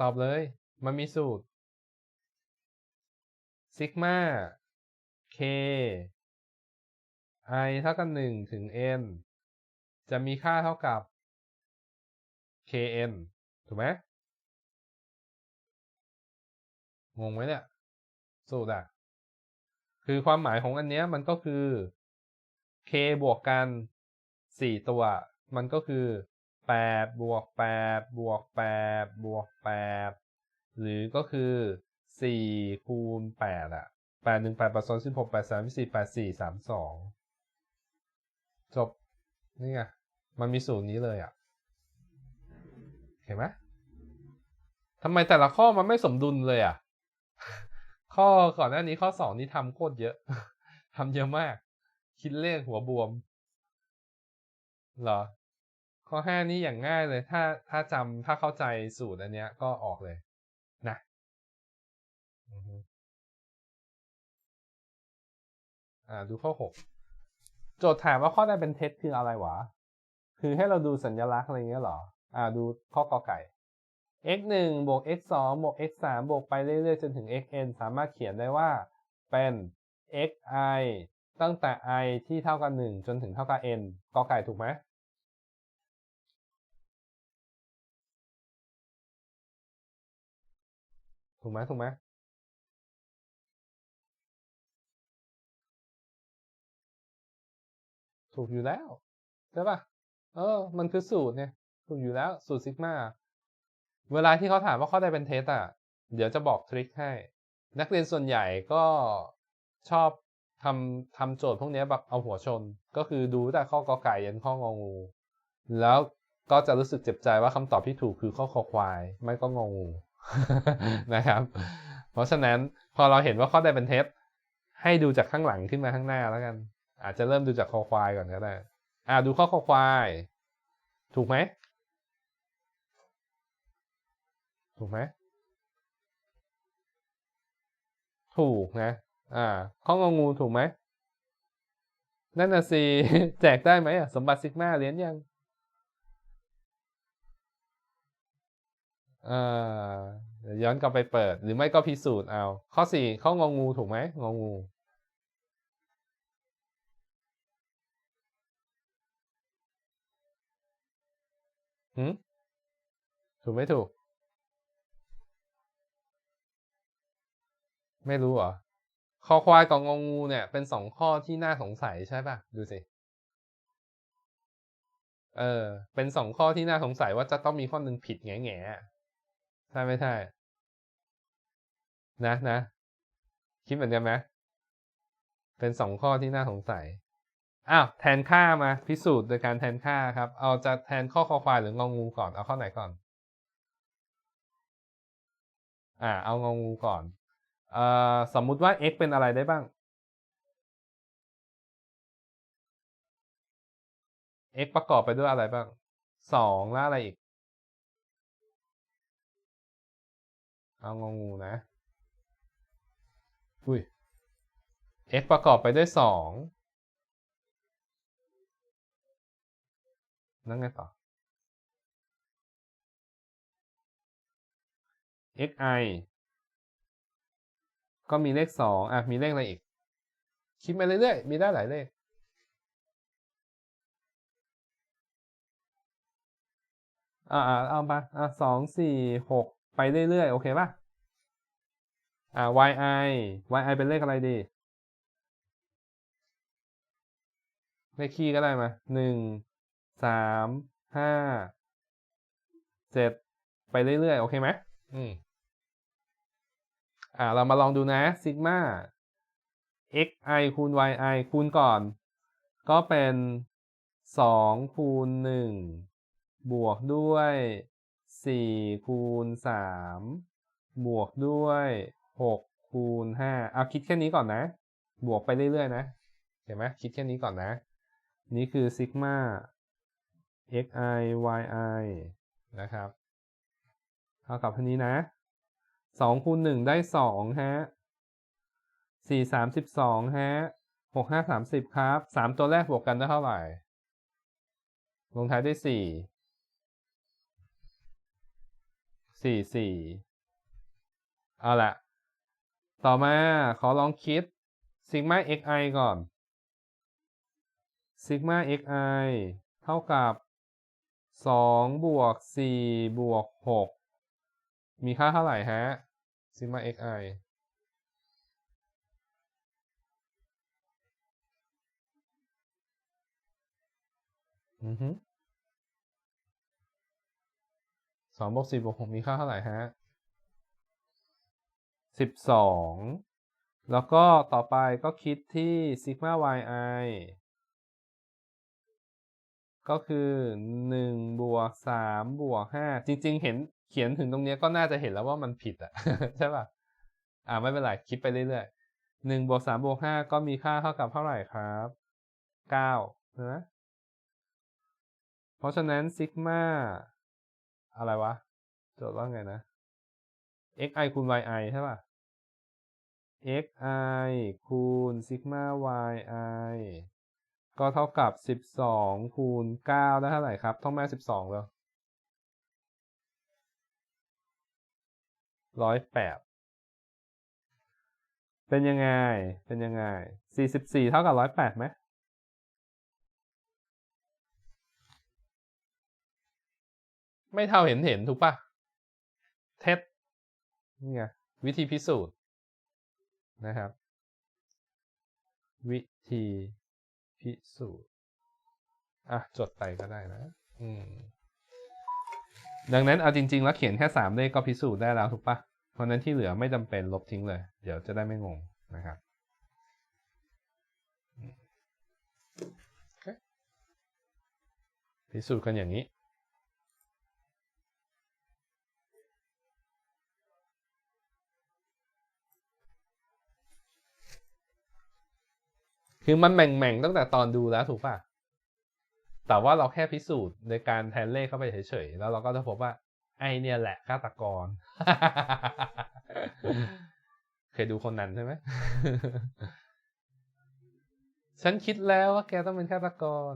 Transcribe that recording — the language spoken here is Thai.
ตอบเลย มันมีสูตรซิกมาเค i เท่ากับหนึ่งถึง n จะมีค่าเท่ากับ kn ถูกไหมงงไหมเนี่ย สูตรอะคือความหมายของอันเนี้ยมันก็คือ k บวกกัน 4 ตัว มันก็คือ 8บวก8บวก8บวก8หรือก็คือ4คูณ8อะ8 1 8 8 2 16 8 3 4 8 4 3 2จบนี่ไงมันมีสูตรนี้เลยอะเห็นไหมทำไมแต่ละข้อมันไม่สมดุลเลยอะข้อก่อนหน้านี้ข้อสองนี่ทำโคตรเยอะทำเยอะมาก คิดเลขหัวบวม เหรอ ข้อห้านี่อย่างง่ายเลย ถ้าถ้าจำถ้าเข้าใจสูตรอันเนี้ยก็ออกเลยนะอ่าดูข้อหกโจทย์ถามว่าข้อใดเป็นเท็จคืออะไรวะ คือให้เราดูสัญลักษณ์อะไรเงี้ยหรอ อ่า ดูข้อกอไก่ x 1บวก x 2บวก x 3บวกไปเรื่อยๆ จนถึง xn สามารถเขียนได้ว่าเป็น xi ตั้งแต่ i ที่เท่ากับ 1 จนถึงเท่ากับ n กอไก่ถูกไหม ถูกไหมถูกไหมถูกอยู่แล้วใช่ปะเออ มันคือสูตรเนี่ย ถูกอยู่แล้วสูตรซิกมาเวลาที่เขาถามว่าข้อใดเป็นเท็จอะ เดี๋ยวจะบอกทริคให้ นักเรียนส่วนใหญ่ก็ชอบทำทำโจทย์พวกนี้แบบเอาหัวชน ก็คือดูแต่ข้อกอไก่ยันข้ององู แล้วก็จะรู้สึกเจ็บใจว่าคำตอบที่ถูกคือข้อคอควาย ไม่ก็งองู นะครับ เพราะฉะนั้นพอเราเห็นว่าข้อใดเป็นเท็จให้ดูจากข้างหลังขึ้นมาข้างหน้าแล้วกัน อาจจะเริ่มดูจากคอควายก่อนก็ได้อ่าดูข้อคอควาย ถูกไหมถูกไหมถูกนะ อ่า ข้ององูถูกไหม นั่นน่ะสิแจกได้ไหมอะ สมบัติซิกมาเรียนยัง อ่า ย้อนกลับไปเปิด หรือไม่ก็พิสูจน์เอา ข้อสี่ข้ององูถูกไหมงองู หืมถูกไม่ถูก ไม่รู้เหรอคอควายกับงองูเนี่ย เป็นสองข้อที่น่าสงสัยใช่ป่ะ ดูสิ เออ เป็นสองข้อที่น่าสงสัยว่าจะต้องมีข้อหนึ่งผิดแง่แง่ใช่ไม่ใช่ นะนะ คิดเหมือนกันไหมเป็นสองข้อที่น่าสงสัยอ้าวแทนค่ามาพิสูจน์โดยการแทนค่าครับ เอาจะแทนข้อคอควายหรืององูก่อนเอาข้อไหนก่อน อ่า เอางองูก่อนเอ่อสมมุติว่า x เป็นอะไรได้บ้าง x ประกอบไปด้วยอะไรบ้างสองแล้วอะไรอีก เอางองูนะ อุ้ย x ประกอบไปด้วยสองนั่นไงต่อ xi ก็มีเลขสองอะ มีเลขอะไรอีก คิดมาเรื่อยๆ มีได้หลายเลขอ่าเอาไปอะสองสี่หกไปเรื่อยๆ โอเคป่ะ อ่า yi yi เป็นเลขอะไรดี เลขคี่ก็ได้มาหนึ่งสามห้าเจ็ดไปเรื่อยๆ โอเคไหมอืมอ่า เรามาลองดูนะซิกมา xi คูณ yi คูณก่อน ก็เป็นสองคูณหนึ่งบวกด้วยสี่คูณสามบวกด้วย หกคูณห้าเอาคิดแค่นี้ก่อนนะ บวกไปเรื่อยๆนะ เห็นไหมคิดแค่นี้ก่อนนะ นี่คือซิกมา xi yi นะครับ เท่ากับเท่านี้นะสองคูณหนึ่งได้สองฮะสี่สามสิบสองฮะหกห้าสามสิบครับสามตัวแรกบวกกันได้เท่าไหร่ ลงท้ายด้วยสี่สี่สี่เอาละ ต่อมาขอลองคิดซิกมา xi ก่อนซิกมา xi เท่ากับสองบวกสี่บวกหกมีค่าเท่าไหร่ฮะซิกมา xi อือฮึสองบวกสี่บวกหกมีค่าเท่าไหร่ฮะ สิบสองแล้วก็ต่อไปก็คิดที่ซิกมา yi ก็คือหนึ่งบวกสามบวกห้าจริง ๆ เห็นเขียนถึงตรงเนี้ยก็น่าจะเห็นแล้วว่ามันผิดอะใช่ป่ะ อ่าไม่เป็นไร คิดไปเรื่อยๆหนึ่งบวกสามบวกห้าก็มีค่าเท่ากับเท่าไหร่ครับเก้านะเพราะฉะนั้นซิกมาอะไรวะ โจทย์ว่าไงนะ xi คูณ yi ใช่ป่ะ xi คูณซิกมา yi ก็เท่ากับ 12 คูณ 9 ได้เท่าไหร่ครับท่องแม่ 12แล้วร้อยแปดเป็นยังไง เป็นยังไง 44 เท่ากับร้อยแปดไหมไม่เท่าเห็นเห็นถูกปะเท็จนี่ไงวิธีพิสูจน์ นะครับ วิธีพิสูจน์อะจดไปก็ได้นะ อืมดังนั้นเอาจริง ๆ แล้วเขียนแค่สามเลขก็พิสูจน์ได้แล้วถูกปะเพราะนั้นที่เหลือไม่จำเป็นลบทิ้งเลย เดี๋ยวจะได้ไม่งงนะครับพิสูจน์กันอย่างนี้ คือมันแหม่งๆตั้งแต่ตอนดูแล้วถูกป่ะ แต่ว่าเราแค่พิสูจน์โดยการแทนเลขเข้าไปเฉยๆ แล้วเราก็จะพบว่า ไอเนี่ยแหละฆาตกร เคยดูคนนั้นใช่ไหม ฉันคิดแล้วว่าแกต้องเป็นฆาตกร